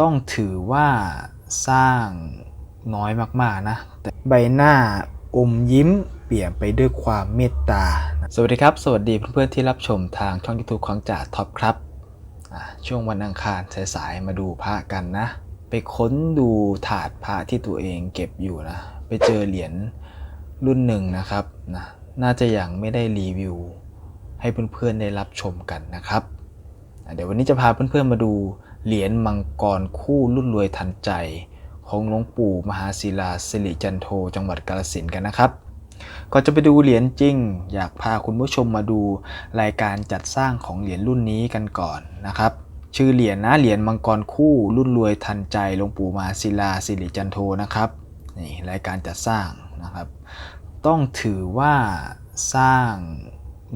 ต้องถือว่าสร้างน้อยมากๆนะแต่ใบหน้าอมยิ้มเปลี่ยนไปด้วยความเมตตา สวัสดีครับ สวัสดีเพื่อนๆที่รับชมทางช่อง YouTube ของจ่าท็อปครับ ช่วงวันอังคารสายๆมาดูพระกันนะ ไปค้นดูถาดพระที่ตัวเองเก็บอยู่นะ ไปเจอเหรียญรุ่นหนึ่งนะครับนะน่าจะยังไม่ได้รีวิว ให้เพื่อนๆได้รับชมกันนะครับ เดี๋ยววันนี้จะพาเพื่อนๆมาดู เหรียญมังกรคู่รุ่นรวยทันใจ ของหลวงปู่มหาศิลาสิริจันโทจังหวัดกาฬสินกันนะครับก่อนจะไปดูเหรียญจริง อยากพาคุณผู้ชมมาดูรายการจัดสร้างของเหรียญรุ่นนี้กันก่อนนะครับ ชื่อเหรียญนะเหรียญมังกรคู่รุ่นรวยทันใจหลวงปู่มหาศิลาสิริจันโทนะครับนี่รายการจัดสร้างนะครับ ต้องถือว่าสร้าง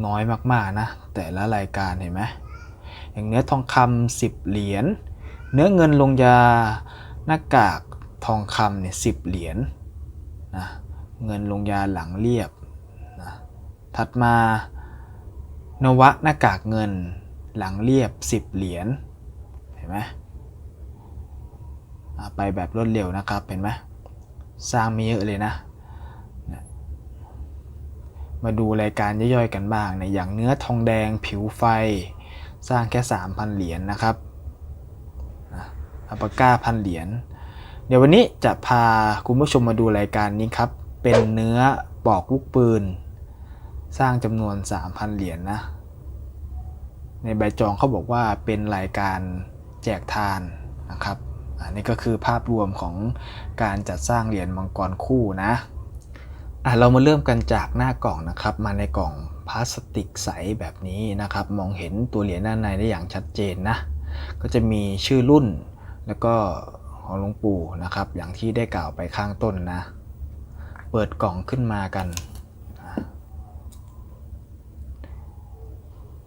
น้อยมากๆนะ แต่ละรายการเห็นไหม อย่างเนื้อทองคำ10เหรียญ เนื้อเงินลงยาหน้ากากทองคำเนี่ยสิบเหรียญนะ เงินลงยาหลังเรียบนะถัดมานวะหน้ากากเงินหลังเรียบ10เหรียญ เห็นไหมไปแบบรวดเร็วนะครับ เห็นไหมสร้างม่เยอะเลยนะมาดูรายการย่อยๆกันบ้างในะอย่างเนื้อทองแดงผิวไฟ สร้างแค่ 3,000 เหรียญนะครับอัปาก้าพันเหรียญ เดี๋ยววันนี้จะพาคุณผู้ชมมาดูรายการนี้ครับ เป็นเนื้อปอกลูกปืน สร้างจำนวน 3,000 เหรียญนนะ ในใบจองเขาบอกว่าเป็นรายการแจกทานนะครับ อันนี้ก็คือภาพรวมของการจัดสร้างเหรียญมังกรคู่นะ อะเรามาเริ่มกันจากหน้ากล่องนะครับ มาในกล่องพลาสติกใสแบบนี้นะครับ มองเห็นตัวเหรียญด้านในได้อย่างชัดเจนนะ ก็จะมีชื่อรุ่นแล้วก็ของหลวงปู่นะครับ อย่างที่ได้กล่าวไปข้างต้นนะ เปิดกล่องขึ้นมากัน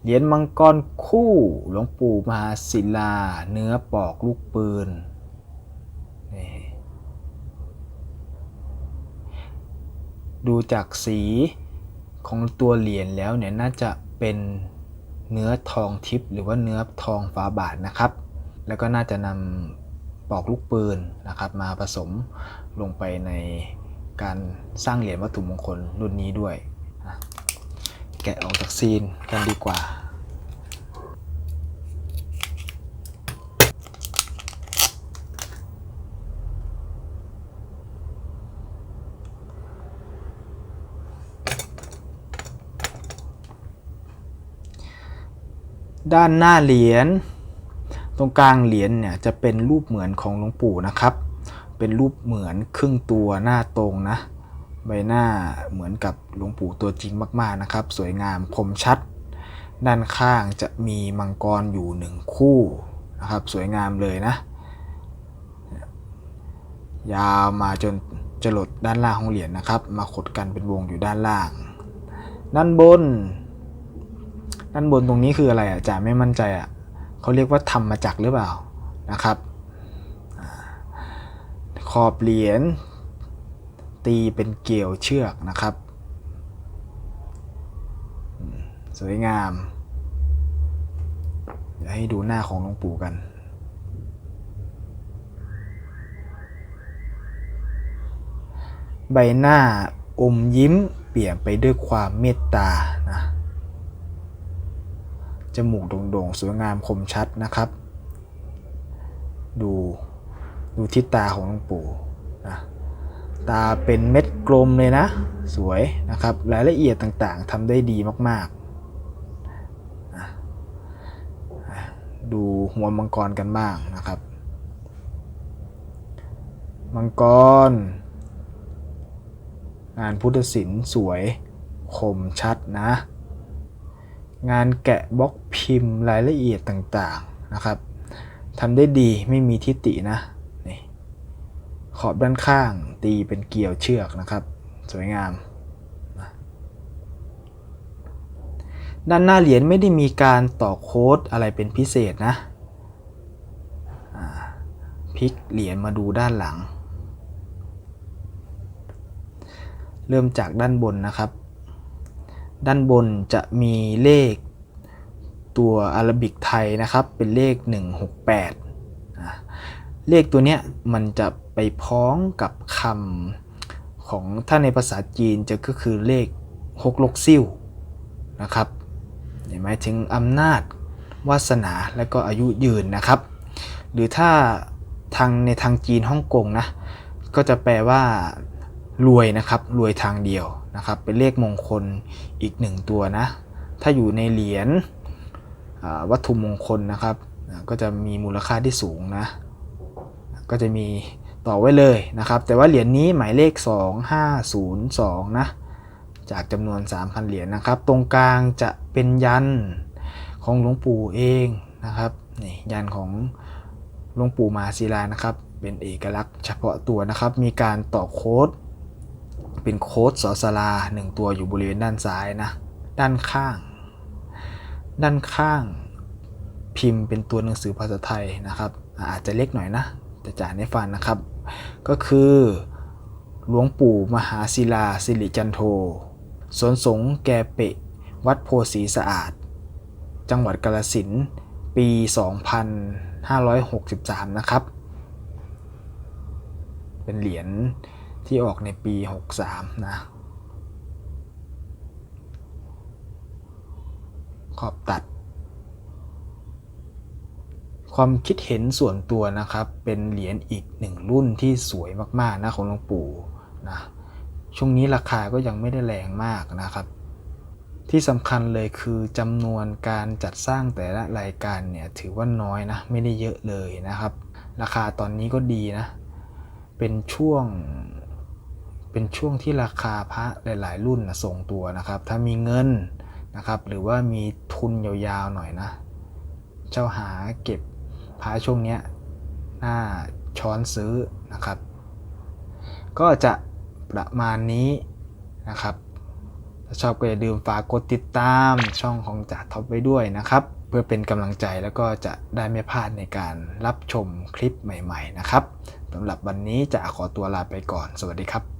เหรียญมังกรคู่หลวงปู่มหาศิลา เนื้อปอกลูกปืน ดูจากสีของตัวเหรียญแล้วเนี่ยน่าจะเป็นเนื้อทองทิพย์หรือว่าเนื้อทองฝาบาทนะครับ แล้วก็น่าจะนำปอกลูกปืนนะครับ มาผสมลงไปในการสร้างเหรียญวัตถุมงคลรุ่นนี้ด้วย แกะออกจากซีนกันดีกว่า ด้านหน้าเหรียญตรงกลางเหรียญเนี่ยจะเป็นรูปเหมือนของหลวงปู่นะครับ เป็นรูปเหมือนครึ่งตัวหน้าตรงนะ ใบหน้าเหมือนกับหลวงปู่ตัวจริงมากๆนะครับ สวยงามคมชัด ด้านข้างจะมีมังกรอยู่หนึ่งคู่นะครับ สวยงามเลยนะ ยาวมาจนจรดด้านล่างของเหรียญนะครับ มาขดกันเป็นวงอยู่ด้านล่าง ด้านบน ด้านบนตรงนี้คืออะไรอะจ่าไม่มั่นใจอะเขาเรียกว่าทำมาจากหรือเปล่านะครับ ขอบเหรียญตีเป็นเกลียวเชือกนะครับ สวยงามเดี๋ยวให้ดูหน้าของหลวงปู่กันใบหน้าอมยิ้มเปลี่ยนไปด้วยความเมตตานะ จมูกโด่งๆ สวยงามคมชัดนะครับ ดูดูที่ตาของหลวงปู่นะตาเป็นเม็ดกลมเลยนะ สวยนะครับ รายละเอียดต่างๆทำได้ดีมากๆ ดูหัวมังกรกันบ้างนะครับ มังกร งานพุทธศิลป์สวยคมชัดนะ งานแกะบล็อกพิมพ์รายละเอียดต่างๆนะครับทำได้ดีไม่มีทิฏฐินะนี่ขอบด้านข้างตีเป็นเกลียวเชือกนะครับ สวยงาม ด้านหน้าเหรียญไม่ได้มีการต่อโค้ดอะไรเป็นพิเศษนะพลิกเหรียญมาดูด้านหลัง เริ่มจากด้านบนนะครับ ด้านบนจะมีเลขตัวอาราบิกไทยนะครับเป็นเลข 168 เลขตัวเนี้ยมันจะไปพ้องกับคำของถ้าในภาษาจีนจะก็คือเลขฮกลกซิ่วนะครับหมายถึงอำนาจวาสนาและก็อายุยืนนะครับ หรือถ้าทางในทางจีนฮ่องกงนะก็จะแปลว่ารวยนะครับรวยทางเดียว นะครับ เป็นเลขมงคลอีกหนึ่งตัวนะ ถ้าอยู่ในเหรียญวัตถุมงคลนะครับ ก็จะมีมูลค่าที่สูงนะ ก็จะมีต่อไว้เลยนะครับ แต่ว่าเหรียญนี้หมายเลข 2502 นะ จากจำนวน 3,000 เหรียญนะครับ ตรงกลางจะเป็นยันของหลวงปู่เองนะครับนี่ยันของหลวงปู่มาศิลานะครับ เป็นเอกลักษณ์เฉพาะตัวนะครับ มีการต่อโค้ด เป็นโค้ดสอสลาหนึ่งตัวอยู่บริเวณด้านซ้ายนะ ด้านข้าง ด้านข้าง พิมพ์เป็นตัวหนังสือภาษาไทยนะครับ อาจจะเล็กหน่อยนะแต่จ่านให้ฟังนะครับ ก็คือหลวงปู่มหาศิลาสิริจันโทสวนสงแกเปะ วัดโพสีสะอาด จังหวัดกาฬสินปี 2563 นะครับ เป็นเหรียญ ที่ออกในปี 63 นะ ขอบตัด ความคิดเห็นส่วนตัวนะครับ เป็นเหรียญอีกหนึ่งรุ่นที่สวยมากๆนะของหลวงปู่นะช่วงนี้ราคาก็ยังไม่ได้แรงมากนะครับ ที่สำคัญเลยคือจำนวนการจัดสร้างแต่ละรายการเนี่ยถือว่าน้อยนะ ไม่ได้เยอะเลยนะครับ ราคาตอนนี้ก็ดีนะ เป็นช่วง เป็นช่วงที่ราคาพระหลาย ๆ รุ่นนะส่งตัวนะครับ ถ้ามีเงินนะครับ หรือว่ามีทุนยาวๆหน่อยนะ เจ้าหาเก็บพระช่วงเนี้ยน่าช้อนซื้อนะครับ ก็จะประมาณนี้นะครับถ้าชอบก็อย่าลืมฝากกดติดตามช่องของจ่าท็อปไว้ด้วยนะครับ เพื่อเป็นกำลังใจแล้วก็จะได้ไม่พลาดในการรับชมคลิปใหม่ ๆ นะครับสำหรับวันนี้จะขอตัวลาไปก่อน สวัสดีครับ